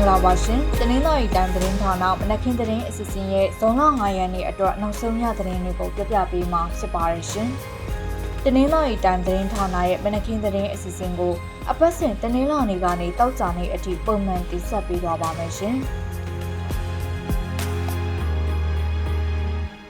္ဂလာပါရှင်။တနင်္လာရီတိုင်းသတင်းဌာနမနက်ခင်းသတင်းအစီအစဉ်ရဲ့ဇွန်လ9ရက်နေ့အတွက်နောက်ဆုံးရသတင်းတွေကိုပြပြပေးမှာဖြစ်ပါရရှင်။တနင်္လာရီတိုင်းသတင်းဌာနရဲ့မနက်ခင်းသတင်းအစီအစဉ်ကိုအပတ်စဉ်တနင်္လာနေ့ကနေတောက်ကြနေ့အထိပုံမှန်တင်ဆက်ပေးသွားပါမယ်ရှင်။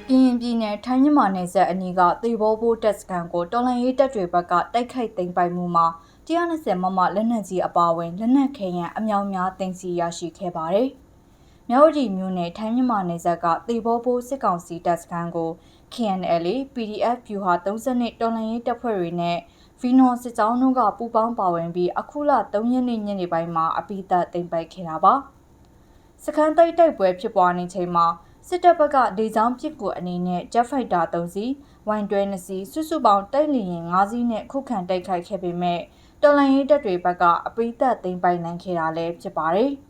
ကရင်ပြည်နယ်ထိုင်းမြန်မာနယ်စပ်အနီးကသေဘောဘိုးတပ်စခန်းကိုတော်လန်ရေးတပ်တွေဘက်ကတိုက်ခိုက်သိမ်းပိုက်မှုမှာ 120မမလက်နက်ကြီးအပါအဝင်လက်နက်ခဲယံအမြောက်များတင်စီရရှိခဲ့ပါတယ်။မြောက်ကြီးမြို့နယ်ထိုင်းမြန်မာနယ်စပ်ကသေဘောဘိုးစစ်ကောင်စီတပ်စခန်းကို KNL PDF ဖြူဟာ32တော်လန်ရေးတပ်ဖွဲ့တွေနဲ့ဗီနော်စစ်ကြောင်းတို့ကပူးပေါင်းပါဝင်ပြီးအခုလ3ရက်နေ့ညနေပိုင်းမှာအပိသက်သိမ်းပိုက်ခဲ့တာပါ။စခန်းတိုက်တိုက်ပွဲဖြစ်ပွားနေချိန်မှာ စစ်တပ်ဘက်ကဒေကြောင်းပစ်ကူအနေနဲ့ Jet Fighter 3စီး၊ Y 12စီးစုစုပေါင်းတိုက်လေယာဉ်5စီးနဲ့ခုခံတိုက်ခိုက်ခဲ့ပေမဲ့တော်လန်ရေးတပ်တွေဘက်ကအပိသက်သိမ်းပိုင်နိုင်ခဲ့တာလည်းဖြစ်ပါတယ်။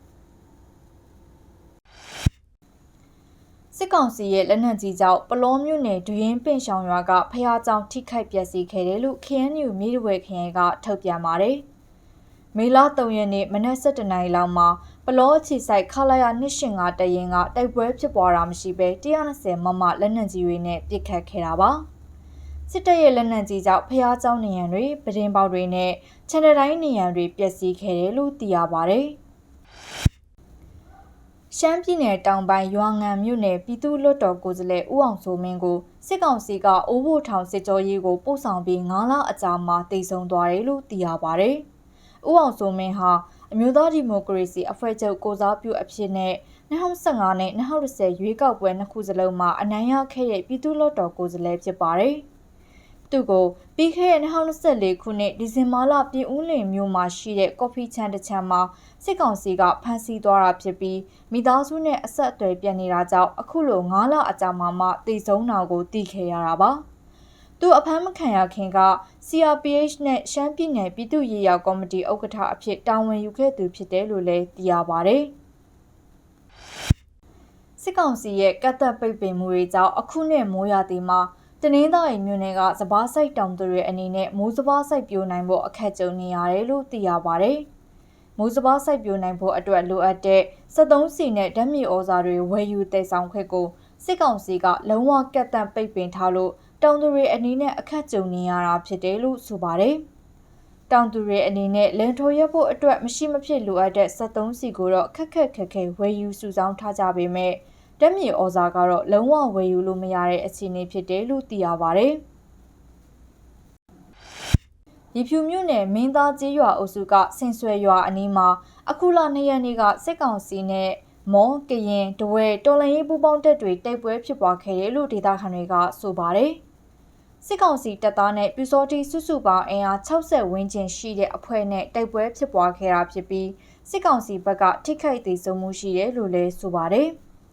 စစ်ကောင်စီရဲ့လက်နက်ကြီးကြောင့်ပလောမြို့နယ်ဒွရင်ပင်ရှောင်ရွာကဖျားကြောင်ထိခိုက်ပျက်စီးခဲ့တယ်လို့ KNU မြေဝဲခရိုင်ကထုတ်ပြန်ပါတယ်။မေလ3ရက်နေ့မနက်7:00နာရီလောက်မှာ လောချီဆိုင်ခလာရ285တရင်ကတိုက်ပွဲဖြစ်ပွားတာမရှိဘဲ120မမလက်နက်ကြီးတွေနဲ့ပစ်ခတ်ခဲ့တာပါ။စစ်တပ်ရဲ့လက်နက်ကြီးကြောင့်ဖះเจ้าနေရန်တွေပဒင်းပေါက်တွေနဲ့ချန်နယ်တိုင်းနေရန်တွေပျက်စီးခဲ့တယ်လို့သိရပါတယ်။ရှမ်းပြည်နယ်တောင်ပိုင်းရွာငံမြို့နယ်ပြည်သူ့လွတ်တော်ကိုယ်စားလှယ်ဦးအောင်စိုးမင်းကိုစစ်ကောင်စီကအိုးဘိုထောင်စစ်ကြောရေးကိုပို့ဆောင်ပြီး9လအကြာမှာတည်ဆုံသွားတယ်လို့သိရပါတယ်။ဦးအောင်စိုးမင်းဟာ အမျိုးသားဒီမိုကရေစီအဖွဲ့ချုပ်ကိုစားပြုအဖြစ်နဲ့2015နဲ့2010ရွေးကောက်ပွဲနှစ်ခုစလုံးမှာအနိုင်ရခဲ့တဲ့ပြည်သူ့လွတ်တော်ကိုယ်စားလှယ်ဖြစ်ပါတယ်။သူကိုပြီးခဲ့တဲ့2024ခုနှစ်ဒီဇင်ဘာလပြည်ဦးလင်မြို့မှာရှိတဲ့ကော်ဖီချန်တစ်ချမ်းမှာစစ်ကောင်စီကဖမ်းဆီးသွားတာဖြစ်ပြီးမိသားစုနဲ့အဆက်အသွယ်ပြတ်နေတာကြောင့်အခုလို9လအကြာမှာမှတည်ဆုံးတာကိုသိခဲ့ရတာပါ။ သူအဖမ်းမခံရခင်က CRPH နဲ့ရှမ်းပြည်နယ်ပြည်သူ့ရေးရာကော်မတီဥက္ကဋ္ဌအဖြစ်တာဝန်ယူခဲ့သူဖြစ်တယ်လို့လည်းသိရပါဗျ။စစ်ကောင်စီရဲ့ကတ်သက်ပိတ်ပင်မှုတွေကြောင့်အခုနှစ်မိုးရာသီမှာတနင်္သာရီမြို့နယ်ကစပားစိုက်တောင်သူတွေအနေနဲ့မိုးစပားစိုက်ပျိုးနိုင်ဖို့အခက်ကြုံနေရတယ်လို့သိရပါတယ်။မိုးစပားစိုက်ပျိုးနိုင်ဖို့အတွက်လိုအပ်တဲ့73စီနဲ့ဓာတ်မြေဩဇာတွေဝယ်ယူတည်ဆောင်ခွင့်ကိုစစ်ကောင်စီကလုံးဝကတ်တန့်ပိတ်ပင်ထားလို့ တောင်သူတွေအနေနဲ့အခက်ကြုံနေရတာဖြစ်တယ်လို့ဆိုပါတယ်။တောင်သူတွေအနေနဲ့လန်ထိုရက်ဖို့အတွက်မရှိမဖြစ်လိုအပ်တဲ့73စီကိုတော့ခက်ခက်ခက်ခဲဝယ်ယူစုဆောင်းထားကြပေမဲ့တက်မြေဩဇာကတော့လုံးဝဝယ်ယူလို့မရတဲ့အခြေအနေဖြစ်တယ်လို့သိရပါဗျ။ရီဖြူမြို့နယ်မင်းသားကြီးရွာအုပ်စုကဆင်ဆွဲရွာအနီးမှာအခုလ၂ရက်နေ့ကစစ်ကောင်စီနဲ့မော်ကရင်တဝဲတော်လန်ရေးပူပေါင်းတက်တွေတိုက်ပွဲဖြစ်ပွားခဲ့တယ်လို့ဒေသခံတွေကဆိုပါတယ်။ စစ်ကောင်စီတပ်သားနဲ့ပြူစောတိစုစုပေါင်းအင်အား60ဝန်းကျင်ရှိတဲ့အဖွဲ့နဲ့တိုက်ပွဲဖြစ်ပွားခဲ့တာဖြစ်ပြီးစစ်ကောင်စီဘက်ကထိခိုက်သေးဆုံးမှုရှိတယ်လို့လည်းဆိုပါတယ်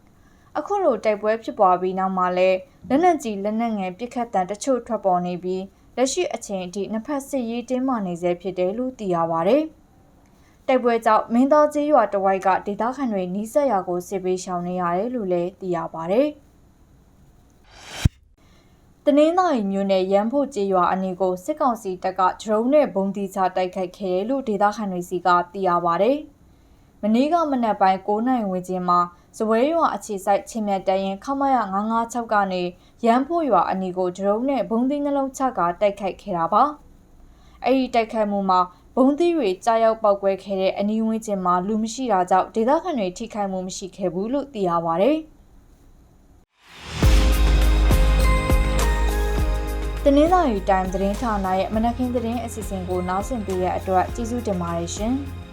။အခုလိုတိုက်ပွဲဖြစ်ပွားပြီးနောက်မှာလဲလက်နက်ကြီးလက်နက်ငယ်ပစ်ခတ်တံတချို့ထွက်ပေါ်နေပြီးလက်ရှိအချိန်အထိနှစ်ဖက်စစ်ရေးတင်းမာနေဆဲဖြစ်တယ်လို့သိရပါဗျ။တိုက်ပွဲကြောင့်မင်းသားကြီးရွာတဝိုက်ကဒေသခံတွေနီးစပ်ရာကိုစစ်ပေးရှောင်နေရတယ်လို့လည်းသိရပါဗျ။ တနင်္သာရီမြို့နယ်ရန်ဖို့ကျေးရွာအနီးကိုစစ်ကောင်စီတပ်ကဒရုန်းနဲ့ဘုံတီချတိုက်ခိုက်ခဲ့တယ်လို့ဒေသခံတွေစီကသိရပါဗျ။မနေ့ကမနက်ပိုင်း9နိုင်ဝန်းကျင်မှာဇဝဲရွာအခြေစိုက်ချင်းမြတ်တရင်ခမရ956ကနေရန်ဖို့ရွာအနီကိုဒရုန်းနဲ့ဘုံသီးနှလုံးချကတိုက်ခိုက်ခဲ့တာပါ။အဲ့ဒီတိုက်ခိုက်မှုမှာဘုံသီးတွေကြားရောက်ပောက်ကွဲခဲ့တဲ့အနီးဝန်းကျင်မှာလူမရှိတာကြောင့်ဒေသခံတွေထိခိုက်မှုမရှိခဲ့ဘူးလို့သိရပါဗျ။ တနင်္လာရီတိုင်းသတင်းဌာနရဲ့မနက်ခင်းသတင်းအစီအစဉ်ကိုနားဆင်ပေးတဲ့အတွက်ကျေးဇူးတင်ပါတယ်ရှင်။